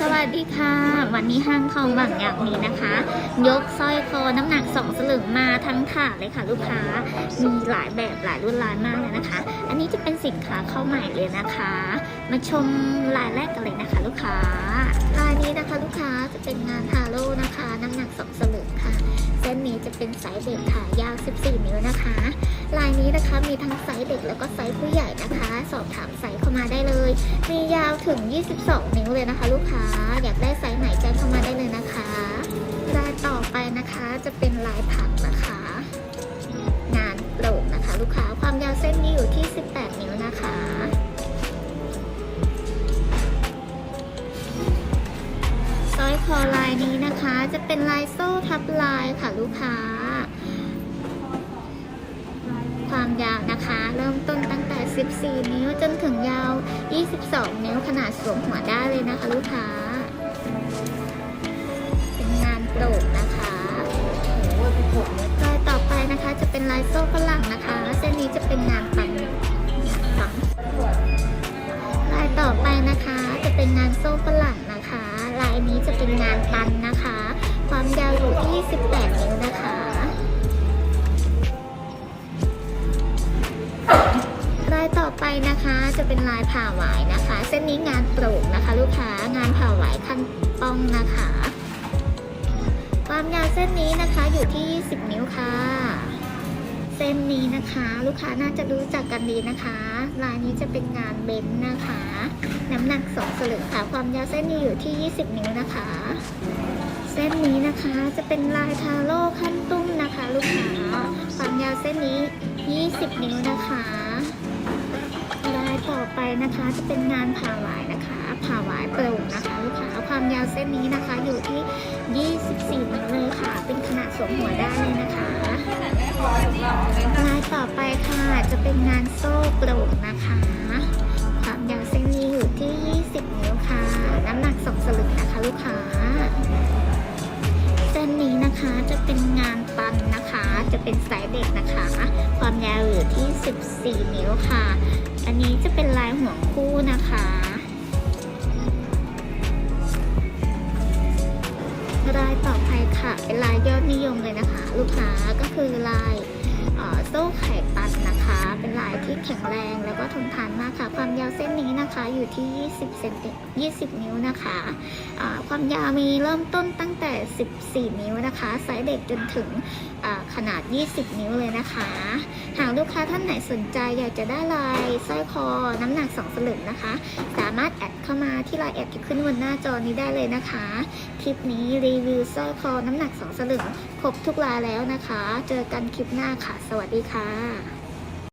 สวัสดีค่ะ วันนี้ห้างทองบางอย่างนี้นะคะ ยกสร้อยคอน้ำหนักสองสลึงมาทั้งถาดเลยค่ะลูกค้า มีหลายแบบหลายรุ่นลายมากเลยนะคะ อันนี้จะเป็นสินค้าเข้าใหม่เลยนะคะ มาชมลายแรกกันเลยนะคะ ลูกค้าลายนี้นะคะ ลูกค้าจะเป็นงานทาโร่นะคะ น้ำหนักสองสลึง เป็นไซส์เด็กค่ะ ยาว 14 นิ้วนะคะ ลายนี้นะคะมีทั้งไซส์เด็กแล้วก็ไซส์ผู้ใหญ่นะคะ สอบถามไซส์เข้ามาได้เลย มียาวถึง 22 นิ้วเลยนะคะ ลูกค้า อยากได้ไซส์ไหนแจ้งเข้ามาได้เลยนะคะ ลายต่อไปนะคะจะเป็นลายผักนะคะ คอลายนี้นะคะ จะเป็นลายโซ่ทับลายค่ะลูกค้า ความยาวนะคะ เริ่มต้นตั้งแต่ 14 นิ้วจนถึงยาว 22 นิ้วขนาดสวมหัวได้เลยนะคะลูกค้า เป็นงานโปร่งนะคะลายต่อไปนะคะจะเป็นลายโซ่ฝรั่งนะคะ เส้นนี้จะเป็นงานปันฝังลายต่อไปนะคะจะเป็นงานโซ่ฝรั่ง นี้จะเป็นงานปันนะคะ ความยาวอยู่ที่ 18 นิ้วนะคะ ลายต่อไปนะคะจะเป็นลายผ่าหวายนะคะ เส้นนี้งานโปร่งนะคะ ลูกค้างานผ่าหวายขั้นป้องนะคะ ความยาวเส้นนี้นะคะอยู่ที่20นิ้วค่ะ เส้นนี้นะคะ ลูกค้าน่าจะรู้จักกันดีนะคะลายนี้จะเป็นงานเบนซ์นะคะ น้ำหนัก2สลึงค่ะความยาวเส้นนี้อยู่ที่ 20 นิ้วนะคะ เส้นนี้นะคะจะเป็นลายทาโร่ขั้นตุ้มนะคะ ลูกค้าความยาวเส้นนี้ 20 นิ้วนะคะลายต่อไปนะคะจะเป็นงานผ่าหวายนะคะผ่าหวายโปร่งนะคะ ลูกค้าความยาวเส้นนี้นะคะอยู่ที่ 24นิ้วเลยค่ะ เป็นขนาดสวมหัวได้เลยนะคะ ลายต่อไปค่ะ จะเป็นงานโซ่โปร่งนะคะ ความยาวเส้นนี้อยู่ที่ 20 นิ้วค่ะ น้ำหนัก2สลึงนะคะลูกค้า เส้นนี้นะคะจะเป็นงานปันนะคะ จะเป็นสายเด็กนะคะ ความยาวอยู่ที่ 14 นิ้วค่ะ อันนี้จะเป็นลายห่วงคู่นะคะลายต่อไปค่ะ เป็นลายยอดนิยมเลยนะคะ ลูกค้าก็คือลาย ที่แข็งแรงแล้วก็ทนทานมากค่ะ ความยาวเส้นนี้นะคะอยู่ที่ 20เซนติ20 นิ้วนะคะอ่าความยาวมีเริ่มต้นตั้งแต่ 14 นิ้วนะคะไซส์เด็กจนถึงขนาด 20 นิ้วเลยนะคะ หากลูกค้าท่านไหนสนใจอยากจะได้ลายสร้อยคอน้ำหนัก 2 สลึงนะคะ สามารถแอดเข้ามาที่ไลน์แอดที่ขึ้นบนหน้าจอนี้ได้เลยนะคะ คลิปนี้รีวิวสร้อยคอน้ำหนัก 2 สลึงครบทุกลายแล้วนะคะ เจอกันคลิปหน้าค่ะ สวัสดีค่ะ